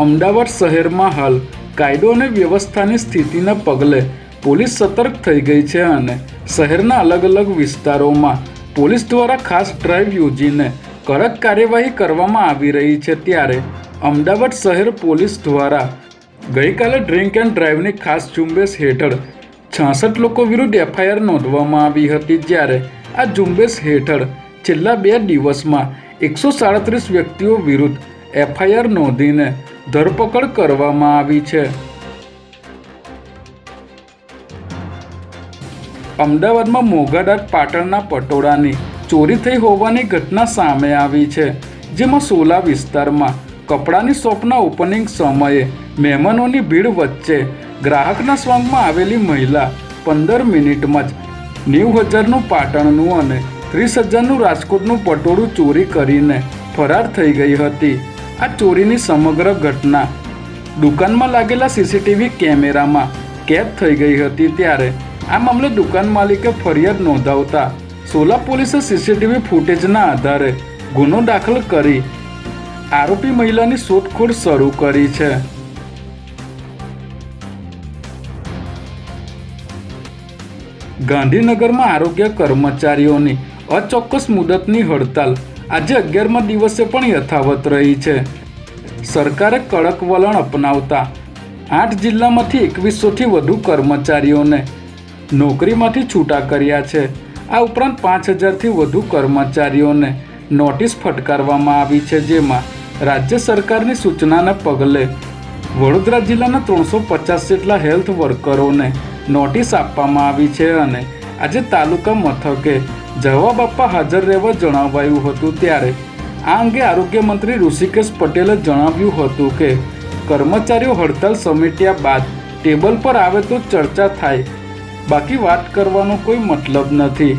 અમદાવાદ શહેરમાં હાલ કાયદો અને વ્યવસ્થાની સ્થિતિને પગલે પોલીસ સતર્ક થઈ ગઈ છે અને શહેરના અલગ અલગ વિસ્તારોમાં પોલીસ દ્વારા ખાસ ડ્રાઈવ યોજીને કડક કાર્યવાહી કરવામાં આવી રહી છે ત્યારે અમદાવાદ શહેર પોલીસ દ્વારા ગઈકાલે ડ્રિંક એન્ડ ડ્રાઈવની ખાસ ઝુંબેશ હેઠળ છાસઠ લોકો વિરુદ્ધ એફઆઈઆર નોંધવામાં આવી હતી જ્યારે આ ઝુંબેશ હેઠળ છેલ્લા બે દિવસમાં એકસો સાડત્રીસ વ્યક્તિઓ વિરુદ્ધ એફઆઈઆર નોંધીને ધરપકડ કરવામાં આવી છે. અમદાવાદમાં મોઘાદાટ પાટણના પટોળાની ચોરી થઈ હોવાની ઘટના સામે આવી છે, જેમાં સોલા વિસ્તારમાં કપડાની શોપના ઓપનિંગ સમયે મહેમાનોની ભીડ વચ્ચે ગ્રાહકના સ્વાંગમાં આવેલી મહિલા પંદર મિનિટમાં જ નેવું હજારનું પાટણનું અને ત્રીસ હજારનું રાજકોટનું પટોળું ચોરી કરીને ફરાર થઈ ગઈ હતી. આ ચોરીની સમગ્ર ઘટના દુકાનમાં લાગેલા સીસીટીવી કેમેરામાં કેદ થઈ ગઈ હતી ત્યારે આ મામલે દુકાન માલિકે ફરિયાદ નોંધાવતા સોલા પોલીસે સીસીટીવી ફૂટેજના આધારે ગુનો દાખલ કરી આરોપી મહિલાની શોધખોળ શરૂ કરી છે. ગાંધીનગરમાં આરોગ્ય કર્મચારીઓની અચોક્કસ મુદતની હડતાલ આજે અગિયારમા દિવસે પણ યથાવત રહી છે. સરકારે કડક વલણ અપનાવતા આઠ જિલ્લામાંથી એકવીસોથી વધુ કર્મચારીઓને નોકરીમાંથી છૂટા કર્યા છે. આ ઉપરાંત પાંચ હજારથી વધુ કર્મચારીઓને નોટિસ ફટકારવામાં આવી છે, જેમાં રાજ્ય સરકારની સૂચનાને પગલે વડોદરા જિલ્લાના ત્રણસો પચાસ જેટલા હેલ્થ વર્કરોને નોટિસ આપવામાં આવી છે અને આજે તાલુકા મથકે જવાબ આપવા હાજર રહેવા જણાવાયું હતું ત્યારે. આ અંગે આરોગ્ય મંત્રી ઋષિકેશ પટેલે જણાવ્યું હતું કે, કર્મચારીઓ હડતાલ સમેટ્યા બાદ ટેબલ પર આવે તો ચર્ચા થાય. બાકી વાત કરવાનો કોઈ મતલબ નથી.